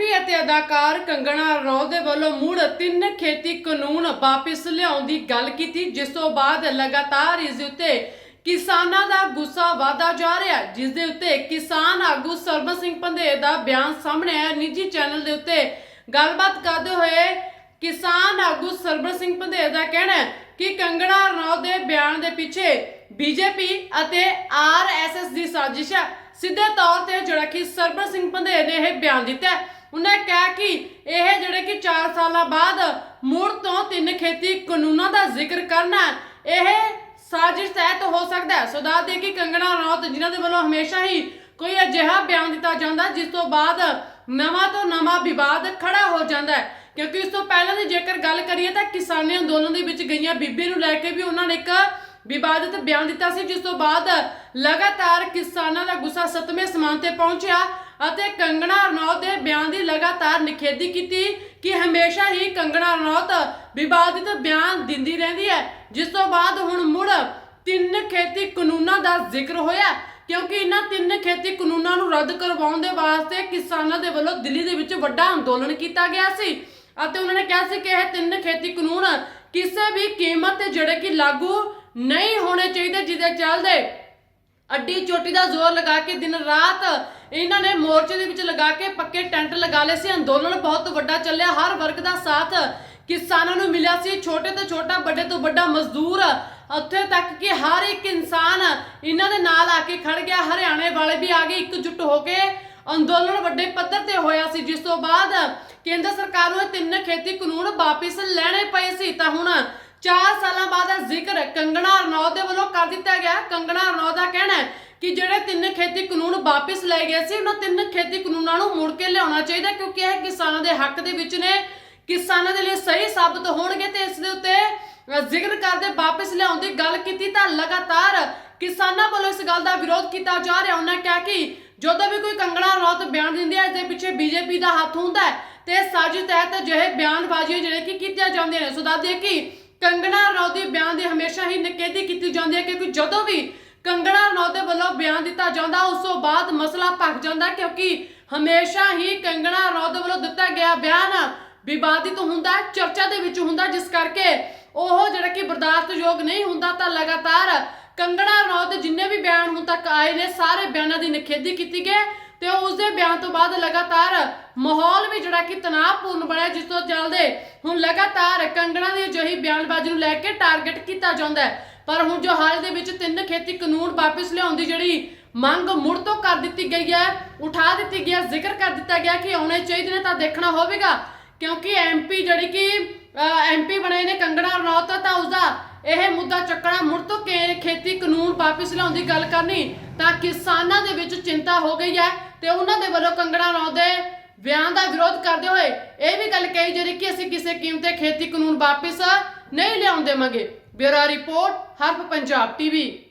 MP ਅਤੇ ਅਦਾਕਾਰ ਕੰਗਣਾ ਰਣੌਤ ਦੇ ਵੱਲੋਂ ਮੁੜ ਤਿੰਨ ਖੇਤੀ ਕਾਨੂੰਨ ਵਾਪਿਸ ਲਿਆਉਣ ਦੀ ਗੱਲ ਕੀਤੀ, ਜਿਸ ਤੋਂ ਬਾਅਦ ਲਗਾਤਾਰ ਇਸ ਉੱਤੇ ਕਿਸਾਨਾਂ ਦਾ ਗੁੱਸਾ ਵਧਦਾ ਜਾ ਰਿਹਾ ਜਿਸ ਦੇ ਉੱਤੇ ਕਿਸਾਨ ਆਗੂ ਸਰਬਤ ਸਿੰਘ ਪੰਧੇਰ ਦਾ ਬਿਆਨ ਸਾਹਮਣੇ ਆਇਆ। ਨਿੱਜੀ ਚੈਨਲ ਦੇ ਉੱਤੇ ਗੱਲਬਾਤ ਕਰਦੇ ਹੋਏ ਕਿਸਾਨ ਆਗੂ ਸਰਬਤ ਸਿੰਘ ਪੰਧੇਰ ਦਾ ਕਹਿਣਾ ਹੈ ਕਿ ਕੰਗਣਾ ਰਣੌਤ ਦੇ ਬਿਆਨ ਦੇ ਪਿੱਛੇ ਬੀਜੇਪੀ ਅਤੇ ਆਰਐਸਐਸ ਦੀ ਸਾਜ਼ਿਸ਼ ਹੈ। ਸਿੱਧੇ ਤੌਰ ਤੇ ਜਿਹੜਾ ਕਿ ਸਰਬਤ ਸਿੰਘ ਪੰਧੇਰ ਨੇ ਇਹ ਬਿਆਨ ਦਿੱਤਾ ਉਹਨਾਂ ਕਿਹਾ ਕਿ ਇਹ ਜਿਹੜੇ ਕਿ 4 ਸਾਲਾਂ ਬਾਅਦ ਮੁੜ ਤੋਂ ਤਿੰਨ ਖੇਤੀ ਕਾਨੂੰਨਾਂ ਦਾ ਜ਼ਿਕਰ ਕਰਨਾ, ਇਹ ਸਾਜ਼ਿਸ਼ ਤਹਿਤ ਹੋ ਸਕਦਾ ਹੈ। ਸੋ ਦੱਸ ਦਈਏ ਕਿ ਕੰਗਣਾ ਰਣੌਤ ਜਿਨ੍ਹਾਂ ਦੇ ਵੱਲੋਂ ਹਮੇਸ਼ਾ ਹੀ ਕੋਈ ਅਜਿਹਾ ਬਿਆਨ ਦਿੱਤਾ ਜਾਂਦਾ, ਜਿਸ ਤੋਂ ਬਾਅਦ ਨਵਾਂ ਤੋਂ ਨਵਾਂ ਵਿਵਾਦ ਖੜਾ ਹੋ ਜਾਂਦਾ ਹੈ। ਕਿਉਂਕਿ ਇਸ ਤੋਂ ਪਹਿਲਾਂ ਦੀ ਜੇਕਰ ਗੱਲ ਕਰੀਏ ਤਾਂ ਕਿਸਾਨੀ ਅੰਦੋਲਨ ਦੇ ਵਿੱਚ ਗਈਆਂ ਬੀਬੀ ਨੂੰ ਲੈ ਕੇ ਵੀ ਉਹਨਾਂ ਨੇ ਇੱਕ ਵਿਵਾਦਿਤ ਬਿਆਨ ਦਿੱਤਾ ਸੀ, ਜਿਸ ਤੋਂ ਬਾਅਦ ਲਗਾਤਾਰ ਕਿਸਾਨਾਂ ਦਾ ਗੁੱਸਾ ਸਤਵੇਂ ਸਮਾਨ ਤੇ ਪਹੁੰਚਿਆ। ਅਤੇ ਕੰਗਣਾ ਰਣੌਤ ਦੇ ਬਿਆਨ ਦੀ ਲਗਾਤਾਰ ਨਿਖੇਧੀ ਕੀਤੀ ਕਿ ਹਮੇਸ਼ਾ ਹੀ ਕੰਗਣਾ ਰਣੌਤ ਵਿਵਾਦਿਤ ਬਿਆਨ ਦਿੰਦੀ ਰਹਿੰਦੀ ਹੈ। ਜਿਸ ਤੋਂ ਬਾਅਦ ਹੁਣ ਮੁੜ ਤਿੰਨ ਖੇਤੀ ਕਾਨੂੰਨਾਂ ਦਾ ਜ਼ਿਕਰ ਹੋਇਆ ਕਿਉਂਕਿ ਇਹਨਾਂ ਤਿੰਨ ਖੇਤੀ ਕਾਨੂੰਨਾਂ ਨੂੰ ਰੱਦ ਕਰਵਾਉਣ ਦੇ ਵਾਸਤੇ ਕਿਸਾਨਾਂ ਦੇ ਵੱਲੋਂ ਦਿੱਲੀ ਦੇ ਵਿੱਚ ਵੱਡਾ ਅੰਦੋਲਨ ਕੀਤਾ ਗਿਆ ਸੀ। ਅਤੇ ਉਹਨਾਂ ਨੇ ਕਿਹਾ ਸੀ ਕਿ ਇਹ ਤਿੰਨ ਖੇਤੀ ਕਾਨੂੰਨ ਕਿਸੇ ਵੀ ਕੀਮਤ ਤੇ ਜਿਹੜੇ ਕਿ ਲਾਗੂ ਨਹੀਂ ਹੋਣੇ ਚਾਹੀਦੇ, ਜਿਹਦੇ ਚੱਲਦੇ ਅੱਡੀ ਚੋਟੀ ਦਾ ਜ਼ੋਰ ਲਗਾ ਕੇ ਦਿਨ ਰਾਤ ਇਹਨਾਂ ਨੇ ਮੋਰਚੇ ਦੇ ਵਿੱਚ ਲਗਾ ਕੇ ਪੱਕੇ ਟੈਂਟ ਲਗਾ ਲਏ ਸੀ। ਅੰਦੋਲਨ ਬਹੁਤ ਵੱਡਾ ਚੱਲਿਆ। ਹਰ ਵਰਗ ਦਾ ਸਾਥ ਕਿਸਾਨਾਂ ਨੂੰ ਮਿਲਿਆ ਸੀ। ਛੋਟੇ ਤੋਂ ਛੋਟਾ, ਵੱਡੇ ਤੋਂ ਵੱਡਾ ਮਜ਼ਦੂਰ ਉੱਥੇ ਤੱਕ ਕਿ ਹਰ ਇੱਕ ਇਨਸਾਨ ਇਹਨਾਂ ਦੇ ਨਾਲ ਆ ਕੇ ਖੜ ਗਿਆ। ਹਰਿਆਣੇ ਵਾਲੇ ਵੀ ਆ ਗਏ, ਇਕਜੁੱਟ ਹੋ ਕੇ ਅੰਦੋਲਨ ਵੱਡੇ ਪੱਧਰ ਤੇ ਹੋਇਆ ਸੀ। ਜਿਸ ਤੋਂ ਬਾਅਦ ਕੇਂਦਰ ਸਰਕਾਰ ਨੂੰ ਤਿੰਨ ਖੇਤੀ ਕਾਨੂੰਨ ਵਾਪਿਸ ਲੈਣੇ ਪਏ ਸੀ। ਤਾਂ ਹੁਣ 4 ਸਾਲਾਂ ਬਾਅਦ ਇਹ ਜ਼ਿਕਰ ਕੰਗਣਾ ਰਣੌਤ ਦੇ ਵੱਲੋਂ ਕਰ ਦਿੱਤਾ ਗਿਆ। ਕੰਗਣਾ ਰਣੌਤ ਦਾ ਕਹਿਣਾ ਹੈ ਕਿ ਜਿਹੜੇ ਤਿੰਨ ਖੇਤੀ ਕਾਨੂੰਨ ਵਾਪਿਸ ਲਏ ਗਏ ਸੀ, ਉਹਨਾਂ ਤਿੰਨ ਖੇਤੀ ਕਾਨੂੰਨਾਂ ਨੂੰ ਮੁੜ ਕੇ ਲਿਆਉਣਾ ਚਾਹੀਦਾ, ਕਿਉਂਕਿ ਇਹ ਕਿਸਾਨਾਂ ਦੇ ਹੱਕ ਦੇ ਵਿੱਚ ਨੇ। ਕਿਸਾਨਾਂ ਦੇ ਲਈ ਸਹੀ ਸਾਬਤ ਹੋਣਗੇ ਤੇ ਇਸ ਦੇ ਉੱਤੇ ਜ਼ਿਕਰ ਕਰਦੇ ਵਾਪਿਸ ਲਿਆਉਣ ਦੀ ਗੱਲ ਕੀਤੀ ਤਾਂ ਲਗਾਤਾਰ ਕਿਸਾਨਾਂ ਵੱਲੋਂ ਇਸ ਗੱਲ ਦਾ ਵਿਰੋਧ ਕੀਤਾ ਜਾ ਰਿਹਾ। ਉਹਨਾਂ ਕਿਹਾ ਕਿ ਜਦੋਂ ਵੀ ਕੋਈ ਕੰਗਣਾ ਰਣੌਤ ਬਿਆਨ ਦਿੰਦੀ ਹੈ, ਇਸ ਦੇ ਪਿੱਛੇ ਬੀਜੇਪੀ ਦਾ ਹੱਥ ਹੁੰਦਾ ਹੈ ਤੇ ਸਾਜ਼ਿਸ਼ ਤਹਿਤ ਅਜਿਹੇ ਬਿਆਨਬਾਜ਼ੀਆਂ ਜਿਹੜੇ ਕਿ ਕੀਤੀਆਂ ਜਾਂਦੀਆਂ ਨੇ। ਸੋ ਦੱਸ ਦਈਏ ਕਿ ਕੰਗਣਾ ਰਣੌਤ ਦੇ ਬਿਆਨ ਦੀ ਹਮੇਸ਼ਾ ਹੀ ਨਿਖੇਧੀ ਕੀਤੀ ਜਾਂਦੀ ਹੈ, ਕਿਉਂਕਿ ਜਦੋਂ ਵੀ ਕੰਗਣਾ ਰਣੌਤ ਦੇ ਵੱਲੋਂ ਬਿਆਨ ਦਿੱਤਾ ਜਾਂਦਾ, ਉਸ ਤੋਂ ਬਾਅਦ ਮਸਲਾ ਭਖ ਜਾਂਦਾ ਕਿਉਂਕਿ ਹਮੇਸ਼ਾ ਹੀ ਕੰਗਣਾ ਰਣੌਤ ਦੇ ਵੱਲੋਂ ਦਿੱਤਾ ਗਿਆ ਬਿਆਨ ਵਿਵਾਦਿਤ ਹੁੰਦਾ ਚਰਚਾ ਦੇ ਵਿੱਚ ਹੁੰਦਾ ਜਿਸ ਕਰਕੇ ਉਹ ਜਿਹੜਾ ਕਿ ਬਰਦਾਸ਼ਤਯੋਗ ਨਹੀਂ ਹੁੰਦਾ ਤਾਂ ਲਗਾਤਾਰ ਕੰਗਣਾ ਰਣੌਤ ਦੇ ਜਿੰਨੇ ਵੀ ਬਿਆਨ ਹੁਣ ਤੱਕ ਆਏ ਨੇ, ਸਾਰੇ ਬਿਆਨਾਂ ਦੀ ਨਿਖੇਧੀ ਕੀਤੀ ਗਈ ਤੇ ਉਸ ਦੇ ਬਿਆਨ ਤੋਂ ਬਾਅਦ ਲਗਾਤਾਰ ਮਾਹੌਲ ਵੀ ਜਿਹੜਾ ਕਿ ਤਣਾਅਪੂਰਨ ਬਣਿਆ, ਜਿਸ ਤੋਂ ਚੱਲਦੇ ਹੁਣ ਲਗਾਤਾਰ ਕੰਗਣਾ ਦੀ ਅਜਿਹੀ ਬਿਆਨਬਾਜ਼ੀ ਨੂੰ ਲੈ ਕੇ ਟਾਰਗੇਟ ਕੀਤਾ ਜਾਂਦਾ ਹੈ। ਪਰ ਹੁਣ ਜੋ ਹਾਲ ਦੇ ਵਿੱਚ ਤਿੰਨ ਖੇਤੀ ਕਾਨੂੰਨ ਵਾਪਸ ਲਿਆਉਣ ਦੀ ਜਿਹੜੀ ਮੰਗ ਮੁੜ ਤੋਂ ਕਰ ਦਿੱਤੀ ਗਈ ਹੈ, ਉਠਾ ਦਿੱਤੀ ਗਈ ਜ਼ਿਕਰ ਕਰ ਦਿੱਤਾ ਗਿਆ ਕਿ ਆਉਣੇ ਚਾਹੀਦੇ ਨੇ ਤਾਂ ਦੇਖਣਾ ਹੋਵੇਗਾ। ਕਿਉਂਕਿ ਐਮਪੀ ਜਿਹੜੀ ਕਿ ਐਮਪੀ ਬਣੇ ਨੇ ਕੰਗਣਾ ਰਣੌਤ, ਤਾਂ ਉਸਦਾ ਇਹ ਮੁੱਦਾ ਚੱਕਣਾ ਮੁੜ ਤੋਂ ਖੇਤੀ ਕਾਨੂੰਨ ਵਾਪਸ ਲਿਆਉਣ ਦੀ ਗੱਲ ਕਰਨੀ ਤਾਂ ਕਿਸਾਨਾਂ ਦੇ ਵਿੱਚ ਚਿੰਤਾ ਹੋ ਗਈ ਹੈ ਤੇ ਉਹਨਾਂ ਦੇ ਵੱਲੋਂ ਕੰਗਣਾ ਰਣੌਤ ਦੇ ਬਿਆਨ ਦਾ ਵਿਰੋਧ ਕਰਦੇ ਹੋਏ ਇਹ ਵੀ ਗੱਲ ਕਹੀ ਜਿਹੜੀ ਕਿ ਅਸੀਂ ਕਿਸੇ ਕੀਮਤ ਖੇਤੀ ਕਾਨੂੰਨ ਵਾਪਸ ਨਹੀਂ ਲਿਆਉਣ ਦੇਵਾਂਗੇ ਬਿਊਰੋ ਰਿਪੋਰਟ, ਹਰਫ ਪੰਜਾਬ ਟੀਵੀ।